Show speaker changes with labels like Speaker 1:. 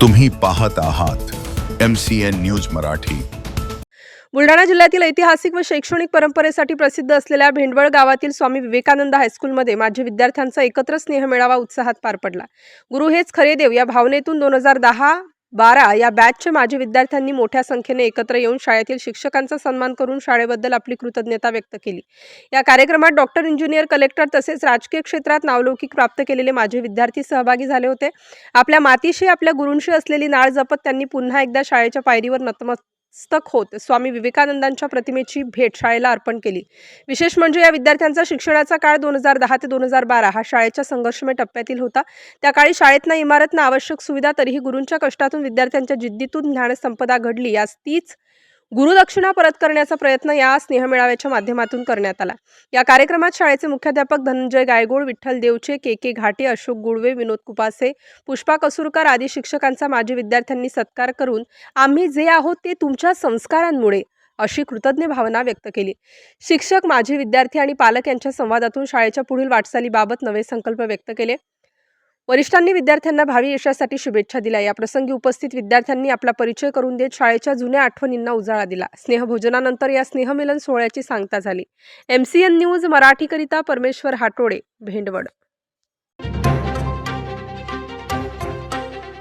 Speaker 1: तुम्ही पाहत आहात M C N news Marathi.
Speaker 2: Buldhana जिल्ह्यातील ऐतिहासिक व शैक्षणिक परंपरेसाठी प्रसिद्ध असलेल्या भेंडवळ गावातील स्वामी विवेकानंद हायस्कूलमध्ये माझे विद्यार्थ्यांचा एकत्र स्नेहमेळावा उत्साहात पार पडला. गुरु हेच खरे देव या भावनेतून दोन हजार दहा बारा या बॅचचे माजी विद्यार्थ्यांनी मोठ्या संख्येने एकत्र येऊन शाळेतील शिक्षकांचा सन्मान करून शाळेबद्दल आपली कृतज्ञता व्यक्त केली. या कार्यक्रमात डॉक्टर इंजिनियर कलेक्टर तसेच राजकीय क्षेत्रात नावलौकिक प्राप्त केलेले माझे विद्यार्थी सहभागी झाले होते. आपल्या मातीशी आपल्या गुरूंशी असलेली नाळ जपत त्यांनी पुन्हा एकदा शाळेच्या पायरीवर नतमस्तक होत. स्वामी विवेकानंदांच्या प्रतिमेची भेट शाळेला अर्पण केली. विशेष म्हणजे या विद्यार्थ्यांचा शिक्षणाचा काळ दोन हजार दहा ते दोन हजार बारा हा शाळेच्या संघर्षमय टप्प्यातील होता. त्या काळी शाळेत ना इमारत ना आवश्यक सुविधा तरीही गुरूंच्या कष्टातून विद्यार्थ्यांच्या जिद्दीतून ज्ञानसंपदा घडली. यास तीच गुरुदक्षिणा परत करण्याचा प्रयत्न या स्नेहमेळाव्याच्या माध्यमातून करण्यात आला. या कार्यक्रमात शाळेचे मुख्याध्यापक धनंजय गायगोड विठ्ठल देवचे के के घाटे अशोक गुडवे विनोद कुपासे पुष्पा कसुरकर आदी शिक्षकांचा माजी विद्यार्थ्यांनी सत्कार करून आम्ही जे आहोत ते तुमच्या संस्कारांमुळे अशी कृतज्ञ भावना व्यक्त केली. शिक्षक माजी विद्यार्थी आणि पालक यांच्या संवादातून शाळेच्या पुढील वाटचालीबाबत नवे संकल्प व्यक्त केले. वरिष्ठांनी विद्यार्थ्यांना भावी यशासाठी शुभेच्छा दिल्या. या प्रसंगी उपस्थित विद्यार्थ्यांनी आपला परिचय करून देत शाळेच्या जुन्या आठवणींना उजाळा दिला. स्नेहभोजनानंतर या स्नेहमिलन सोहळ्याची सांगता झाली. एम सी एन न्यूज मराठीकरिता परमेश्वर हाटोडे भेंडवड.